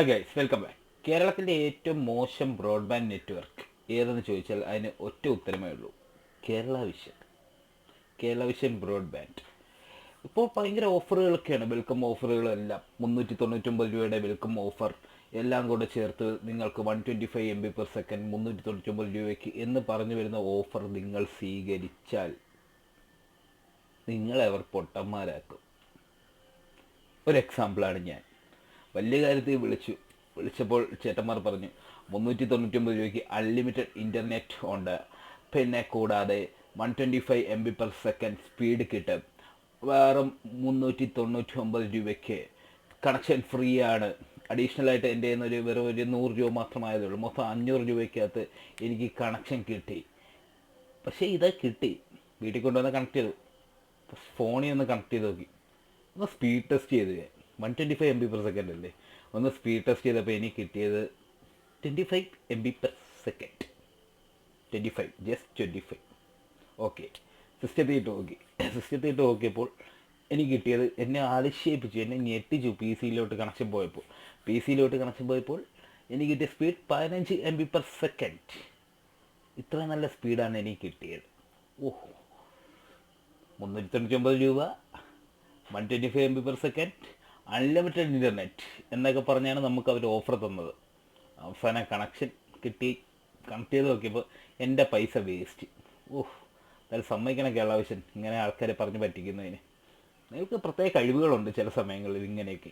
Hi guys welcome back കേരളത്തിന്റെ ഏറ്റവും മോശം ബ്രോഡ്ബാൻഡ് നെറ്റ്വർക്ക് ഏതെന്ന് ചോദിച്ചാൽ അതിന് ഒറ്റ ഉത്തരമേ ഉള്ളൂ. Kerala vision Kerala vision broadband ഇപ്പോൾ ഭയങ്കര ഓഫറുകളൊക്കെയാണ്. വെൽക്കം ഓഫറുകളെല്ലാം. മുന്നൂറ്റി തൊണ്ണൂറ്റൊമ്പത് രൂപയുടെ വെൽക്കം ഓഫർ എല്ലാം കൂടെ ചേർത്ത് നിങ്ങൾക്ക് one twenty five M B per second മുന്നൂറ്റി തൊണ്ണൂറ്റൊമ്പത് രൂപയ്ക്ക് എന്ന് പറഞ്ഞു വരുന്ന ഓഫർ നിങ്ങൾ സ്വീകരിച്ചാൽ നിങ്ങളെ അവർ പൊട്ടന്മാരാക്കും. ഒരു എക്സാമ്പിളാണ് ഞാൻ. വലിയ കാര്യത്തിൽ വിളിച്ചു. വിളിച്ചപ്പോൾ ചേട്ടന്മാർ പറഞ്ഞു മുന്നൂറ്റി തൊണ്ണൂറ്റൊമ്പത് രൂപയ്ക്ക് അൺലിമിറ്റഡ് ഇന്റർനെറ്റ് ഉണ്ട്. പിന്നെ കൂടാതെ one twenty five M B per second speed കിട്ടും. വേറെ മുന്നൂറ്റി തൊണ്ണൂറ്റി ഒമ്പത് രൂപയ്ക്ക് കണക്ഷൻ ഫ്രീ ആണ്. അഡീഷണൽ ആയിട്ട് എന്റെ ഒരു വെറും ഒരു നൂറ് രൂപ മാത്രമായതേ ഉള്ളൂ മൊത്തം അഞ്ഞൂറ് രൂപയ്ക്കകത്ത് എനിക്ക് കണക്ഷൻ കിട്ടി. പക്ഷേ ഇത് കിട്ടി. വീട്ടിൽ കൊണ്ടുവന്ന് കണക്ട് ചെയ്തു. ഫോണിൽ ഒന്ന് കണക്ട് ചെയ്ത് നോക്കി. ഒന്ന് സ്പീഡ് ടെസ്റ്റ് ചെയ്ത്. One twenty five M B per second അല്ലേ? ഒന്ന് സ്പീഡ് ടെസ്റ്റ് ചെയ്തപ്പോൾ എനിക്ക് കിട്ടിയത് twenty five M B per second twenty five just twenty five okay സിസ്റ്റത്തിൽ ഇട്ട് നോക്കി സിസ്റ്റത്തിൽ ഇട്ട് നോക്കിയപ്പോൾ എനിക്ക് കിട്ടിയത് എന്നെ ആലക്ഷേപിച്ചു എന്നെ ഞെട്ടിച്ചു പി സിയിലോട്ട് കണക്ഷൻ പോയപ്പോൾ. പി സിയിലോട്ട് കണക്ഷൻ പോയപ്പോൾ എനിക്ക് കിട്ടിയ സ്പീഡ് പതിനഞ്ച് എം ബി പെർ സെക്കൻഡ് ഇത്ര നല്ല സ്പീഡാണ് എനിക്ക് കിട്ടിയത്. ഓഹ്. മുന്നൂറ്റി തൊണ്ണൂറ്റി ഒമ്പത് രൂപ. One twenty five M B per second unlimited internet എന്നൊക്കെ പറഞ്ഞാണ് നമുക്ക് അവർ ഓഫർ തന്നത്. അവസാന കണക്ഷൻ കിട്ടി. കണക്ട് ചെയ്ത് നോക്കിയപ്പോൾ എന്റെ പൈസ വേസ്റ്റ് ഓഹ് അതായത് സമ്മതിക്കണം കേരള വിഷൻ ഇങ്ങനെ ആൾക്കാരെ പറഞ്ഞ് പറ്റിക്കുന്നതിന്. നിങ്ങൾക്ക് പ്രത്യേക കഴിവുകളുണ്ട് ചില സമയങ്ങളിൽ ഇങ്ങനെയൊക്കെ.